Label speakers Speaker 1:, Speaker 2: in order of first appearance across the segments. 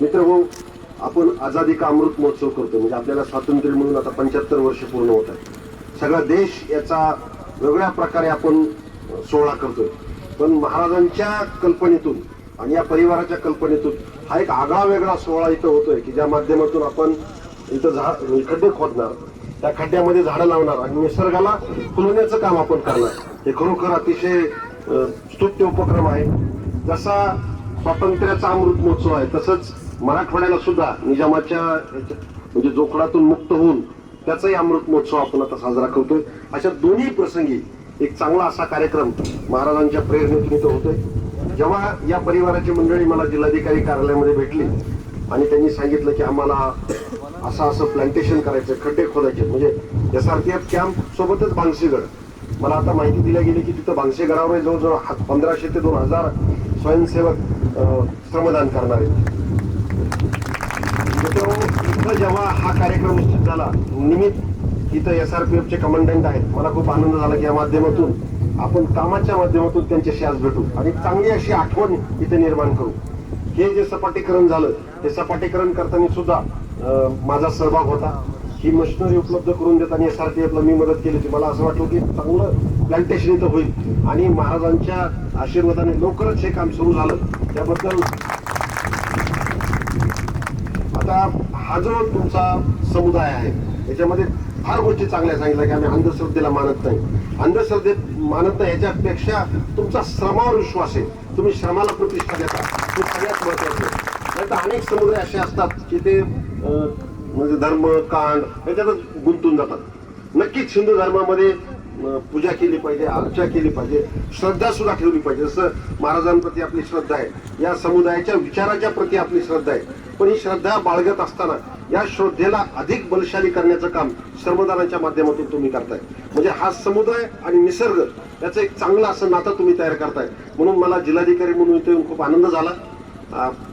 Speaker 1: मित्र हो आपण आझादी का अमृत महोत्सव करतो म्हणजे आपल्याला स्वातंत्र्य म्हणून आता पंच्याहत्तर वर्ष पूर्ण होत आहे सगळा देश याचा वेगळ्या प्रकारे आपण सोहळा करतोय. पण महाराजांच्या कल्पनेतून आणि या परिवाराच्या कल्पनेतून हा एक आगळा वेगळा सोहळा इथं होतोय की ज्या माध्यमातून आपण इथं झाड खड्डे खोदणार त्या खड्ड्यामध्ये झाडं लावणार आणि निसर्गाला फुलवण्याचं काम आपण करणार. हे खरोखर अतिशय स्तुत्य उपक्रम आहे. जसा स्वातंत्र्याचा अमृत महोत्सव आहे तसंच मराठवाड्याला सुद्धा निजामाच्या म्हणजे जोखडातून मुक्त होऊन त्याचाही अमृत महोत्सव आपण आता साजरा करतोय. अशा दोन्ही प्रसंगी एक चांगला असा कार्यक्रम महाराजांच्या प्रेरणेतून इथं होतोय. जेव्हा या परिवाराची मंडळी मला जिल्हाधिकारी कार्यालयामध्ये भेटली आणि त्यांनी सांगितलं की आम्हाला असं असं प्लांटेशन करायचं खड्डे खोदायचे म्हणजे S R P F camp सोबतच बांगशीगड मला आता माहिती दिल्या गेली की तिथं भांगसेगडावर जवळजवळ हा- पंधराशे ते दोन हजार स्वयंसेवक श्रमदान करणार. आहेत इथं जेव्हा हा कार्यक्रम निश्चित झाला निमित्त इथं एस आर पी एफचे कमांडंट आहेत. मला खूप आनंद झाला की या माध्यमातून आपण कामाच्या माध्यमातून त्यांच्याशी आज भेटू. आणि चांगली अशी आठवण इथे निर्माण करू. हे जे सपाटीकरण झालं हे सपाटीकरण करताना सुद्धा माझा सहभाग होता. ही मशिनरी उपलब्ध करून देताना एस आर पी एफला मी मदत केली होती. मला असं वाटलं की चांगलं प्लांटेशन इथं होईल. आणि महाराजांच्या आशीर्वादाने लवकरच हे काम सुरू झालं. त्याबद्दल आता हा जो तुमचा समुदाय आहे. याच्यामध्ये फार गोष्टी चांगल्या सांगितल्या की आम्ही अंधश्रद्धेला मानत नाही. अंधश्रद्धे मानत नाही याच्यापेक्षा तुमचा श्रमावर विश्वास आहे. तुम्ही श्रमाला प्रतिष्ठा देता. हे सगळ्यात महत्वाचं आहे. नाही तर अनेक समुदाय असे असतात की ते म्हणजे धर्म कांड याच्यातच गुंतून जातात. नक्कीच हिंदू धर्मामध्ये पूजा केली पाहिजे अर्चा केली पाहिजे श्रद्धा सुद्धा ठेवली पाहिजे. जसं महाराजांप्रती आपली श्रद्धा आहे. या समुदायाच्या विचाराच्या प्रती आपली श्रद्धा आहे. पण ही श्रद्धा बाळगत असताना या श्रद्धेला अधिक बलशाली करण्याचं काम श्रमदानाच्या माध्यमातून तुम्ही करताय. म्हणजे हा समुदाय आणि निसर्ग याचं एक चांगलं असं नातं तुम्ही तयार करताय. म्हणून मला जिल्हाधिकारी म्हणून इथे येऊन खूप आनंद झाला.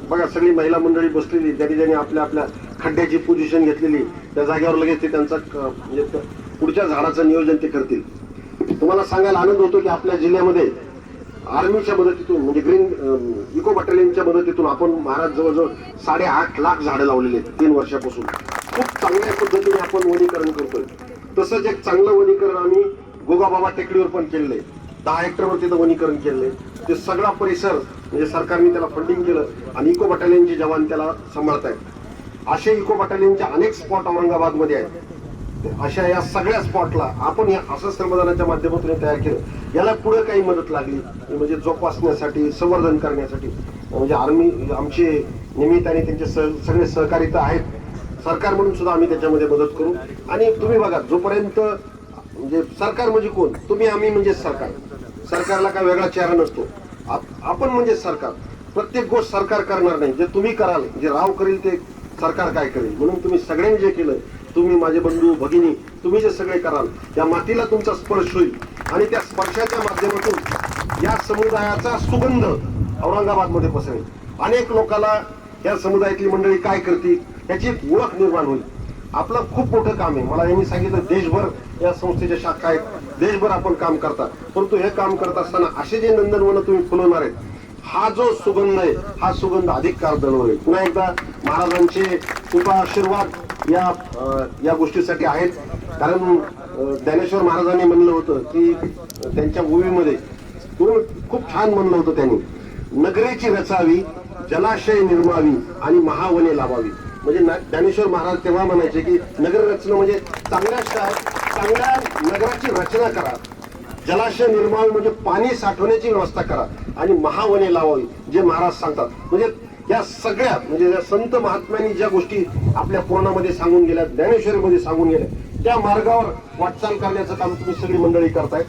Speaker 1: बघा सगळी महिला मंडळी बसलेली ज्यांनी ज्यांनी आपल्या आपल्या खड्ड्याची पोझिशन घेतलेली त्या जागेवर लगेच ते त्यांचा म्हणजे पुढच्या झाडाचं नियोजन ते करतील. तुम्हाला सांगायला आनंद होतो की आपल्या जिल्ह्यामध्ये आर्मीच्या मदतीतून म्हणजे ग्रीन इको बटालियनच्या मदतीतून आपण महाराज जवळजवळ साडेआठ लाख झाडं लावलेली आहेत तीन वर्षापासून. खूप चांगल्या पद्धतीने आपण वनीकरण करतोय. तसंच एक चांगलं वनीकरण आम्ही गोगाबाबा टेकडीवर पण केलेलं आहे. दहा हेक्टरवर तिथं वनीकरण केलेलं आहे. ते सगळा परिसर म्हणजे सरकारने त्याला फंडिंग केलं आणि इको बटालियनचे जवान त्याला सांभाळत आहेत असे इको बटालियनचे अनेक स्पॉट औरंगाबादमध्ये आहेत. अशा या सगळ्या स्पॉटला आपण या असं श्रमदानाच्या माध्यमातून तयार केलं. याला पुढे काही मदत लागली म्हणजे जोपासण्यासाठी संवर्धन करण्यासाठी. म्हणजे आर्मी आमचे निमित्त आणि त्यांचे सह- सगळे सहकारी तर आहेत. सरकार म्हणून सुद्धा आम्ही त्याच्यामध्ये मदत करू. आणि तुम्ही बघा जोपर्यंत म्हणजे सरकार म्हणजे कोण? तुम्ही आम्ही म्हणजे सरकार. सरकारला काय वेगळा चेहरा नसतो. आप- आपण म्हणजे सरकार. प्रत्येक गोष्ट सरकार करणार नाही. जे तुम्ही कराल जे राव करील ते सरकार काय करेल? म्हणून तुम्ही सगळ्यांनी जे केलं तुम्ही माझे बंधू भगिनी तुम्ही जे सगळे कराल त्या मातीला तुमचा स्पर्श होईल. आणि त्या स्पर्शाच्या माध्यमातून या समुदायाचा सुगंध औरंगाबादमध्ये पसरेल. अनेक लोकांना या समुदायातली मंडळी काय करतील याची एक ओळख निर्माण होईल. आपलं खूप मोठं काम आहे. मला यांनी सांगितलं देशभर या संस्थेच्या शाखा आहेत. देशभर आपण काम करता. परंतु हे काम करत असताना असे जे नंदनवन तुम्ही फुलवणार आहेत हा जो सुगंध आहे हा सुगंध अधिक काळ होईल पुन्हा एकदा महाराजांचे कृपा आशीर्वाद या या गोष्टीसाठी आहेत. कारण ज्ञानेश्वर महाराजांनी म्हणलं होतं की त्यांच्या मूवीमध्ये खूप छान म्हणलं होतं त्यांनी. नगरीची रचावी जलाशय निर्मावी आणि महावने लावावी. म्हणजे ज्ञानेश्वर महाराज तेव्हा म्हणायचे की नगर रचना म्हणजे चांगल्या चांगल्या नगराची रचना करा. जलाशय निर्माण म्हणजे पाणी साठवण्याची व्यवस्था करा आणि महावने लावावी जे महाराज सांगतात. म्हणजे या सगळ्या म्हणजे या संत महात्म्यांनी ज्या गोष्टी आपल्या पुराणामध्ये सांगून गेल्या ज्ञानेश्वरीमध्ये सांगून गेल्या त्या मार्गावर वाटचाल करण्याचं काम तुम्ही सगळी मंडळी करताय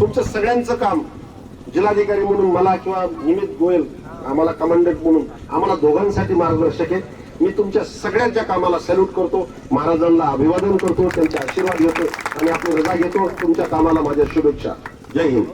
Speaker 1: तुमचं सगळ्यांचं काम जिल्हाधिकारी म्हणून मला किंवा निमित गोयल आम्हाला कमांडंट म्हणून आम्हाला दोघांसाठी मार्गदर्शक आहे मी तुमच्या सगळ्यांच्या कामाला सॅल्यूट करतो महाराजांना अभिवादन करतो त्यांचे आशीर्वाद घेतो आणि आपली रजा घेतो. तुमच्या कामाला माझ्या शुभेच्छा. जय हिंद.